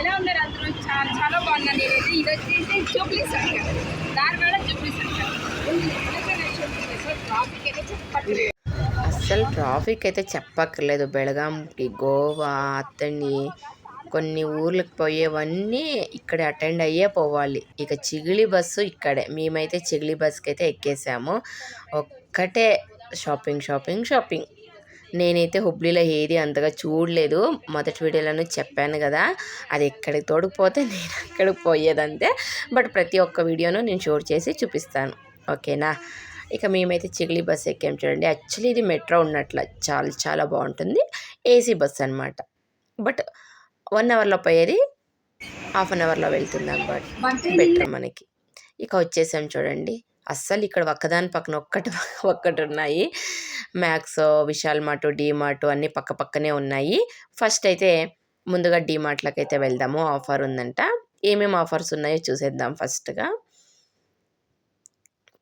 ఎలా ఉన్నారు అందరూ? చాలా చాలా బాగున్నాను. నేనైతే ఇది వచ్చేసి jubilee circle Dharwad jubilee circle traffic అయితే చెప్పట్లేదు. అస్సలు ట్రాఫిక్ అయితే చెప్పక్కర్లేదు. బెళగాంకి గోవా అత్తని కొన్ని ఊర్లకు పోయేవన్నీ ఇక్కడ అటెండ్ అయ్యే పోవాలి. ఇక చిగిలి బస్సు ఇక్కడే. మేమైతే చిగిలి బస్కి అయితే ఎక్కేసాము. ఒక్కటే షాపింగ్ షాపింగ్ షాపింగ్ నేనైతే హుబ్లీలో ఏది అంతగా చూడలేదు. మొదటి వీడియోలోనూ చెప్పాను కదా అది ఎక్కడికి తోడుకుపోతే నేను అక్కడికి పోయేదంతే. బట్ ప్రతి ఒక్క వీడియోను నేను షూట్ చేసి చూపిస్తాను. ఓకేనా? ఇక మేమైతే చిగిలి బస్ ఎక్కాం చూడండి. యాక్చువల్లీ ఇది మెట్రో ఉన్నట్ల చాలా చాలా బాగుంటుంది. ఏసీ బస్ అనమాట బట్ వన్ అవర్లో పోయేది హాఫ్ అన్ అవర్లో వెళ్తుంది అనమాట బెటర్ మనకి. ఇక వచ్చేసాం చూడండి. అస్సలు ఇక్కడ ఒక్కదాని పక్కన ఒక్కటి ఒక్కటి ఉన్నాయి. Max Vishal Mart D Mart అన్నీ పక్క పక్కనే ఉన్నాయి. ఫస్ట్ అయితే ముందుగా డీమార్ట్లోకి అయితే వెళ్దాము. ఆఫర్ ఉందంట. ఏమేమి ఆఫర్స్ ఉన్నాయో చూసేద్దాం ఫస్ట్గా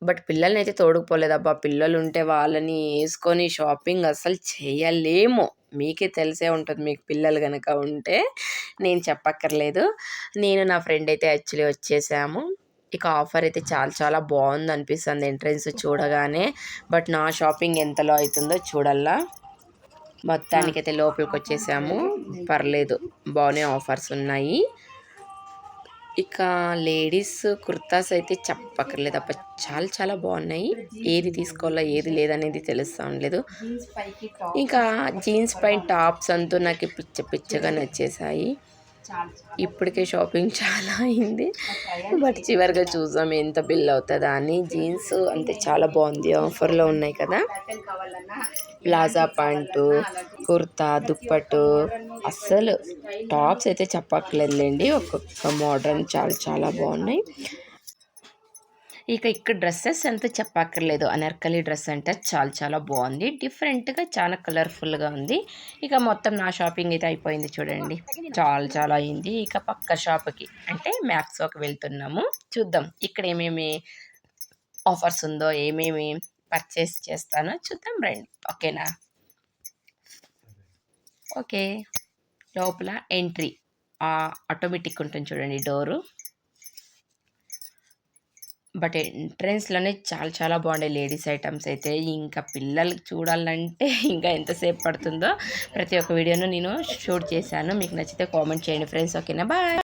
బట్ పిల్లల్ని అయితే తోడుకుపోలేదబ్బా. పిల్లలు ఉంటే వాళ్ళని వేసుకొని షాపింగ్ అస్సలు చేయలేము. మీకే తెలిసే ఉంటుంది మీకు పిల్లలు కనుక ఉంటే. నేను చెప్పక్కర్లేదు. నేను నా ఫ్రెండ్ అయితే యాక్చువల్లీ వచ్చేసాము. ఇక ఆఫర్ అయితే చాలా చాలా బాగుంది అనిపిస్తుంది ఎంట్రన్స్ చూడగానే. బట్ నా షాపింగ్ ఎంతలో అవుతుందో చూడల్లా. మొత్తానికైతే లోపలికి వచ్చేసాము పర్లేదు బాగానే ఆఫర్స్ ఉన్నాయి. ఇక లేడీస్ కుర్తాస్ అయితే చెప్పక్కర్లేదు అప్ప చాలా చాలా బాగున్నాయి. ఏది తీసుకోవాలో ఏది లేదనేది తెలుస్తూ ఉండలేదు. ఇంకా జీన్స్ పైన టాప్స్ అంతా నాకు పిచ్చ పిచ్చగా నచ్చేసాయి. ఇప్పటికే షాపింగ్ చాలా అయింది. బట్ చివరిగా చూసాం ఎంత బిల్ అవుతుందా అని. జీన్స్ అంతే చాలా బాగుంది. ఆఫర్లో ఉన్నాయి కదా. Plaza pant kurta dupatta. అస్సలు టాప్స్ అయితే చెప్పక్కర్లేదులేండి. ఒక్కొక్క మోడర్న్ చాలా చాలా బాగున్నాయి. ఇక ఇక్కడ డ్రెస్సెస్ అంతా చెప్పక్కర్లేదు. అనర్కలి డ్రెస్ అంటే చాలా చాలా బాగుంది. డిఫరెంట్గా చాలా కలర్ఫుల్గా ఉంది. ఇక మొత్తం నా షాపింగ్ అయితే అయిపోయింది చూడండి. చాలా చాలా అయింది. ఇక పక్క షాప్కి అంటే మ్యాక్సోకి వెళ్తున్నాము. చూద్దాం ఇక్కడ ఏమేమి ఆఫర్స్ ఉందో ఏమేమి పర్చేస్ చేస్తానో చూద్దాం రండి. ఓకేనా? ఓకే. లోపల ఎంట్రీ. ఆటోమేటిక్ ఉంటుంది చూడండి డోరు. బట్ ఎంట్రెన్స్లోనే చాలా చాలా బాగుండే లేడీస్ ఐటమ్స్ అయితే. ఇంకా పిల్లలకి చూడాలంటే ఇంకా ఎంతసేపు పడుతుందో ప్రతి ఒక్క వీడియోను నేను షూట్ చేశాను. మీకు నచ్చితే కామెంట్ చేయండి ఫ్రెండ్స్. ఓకేనా? బాయ్!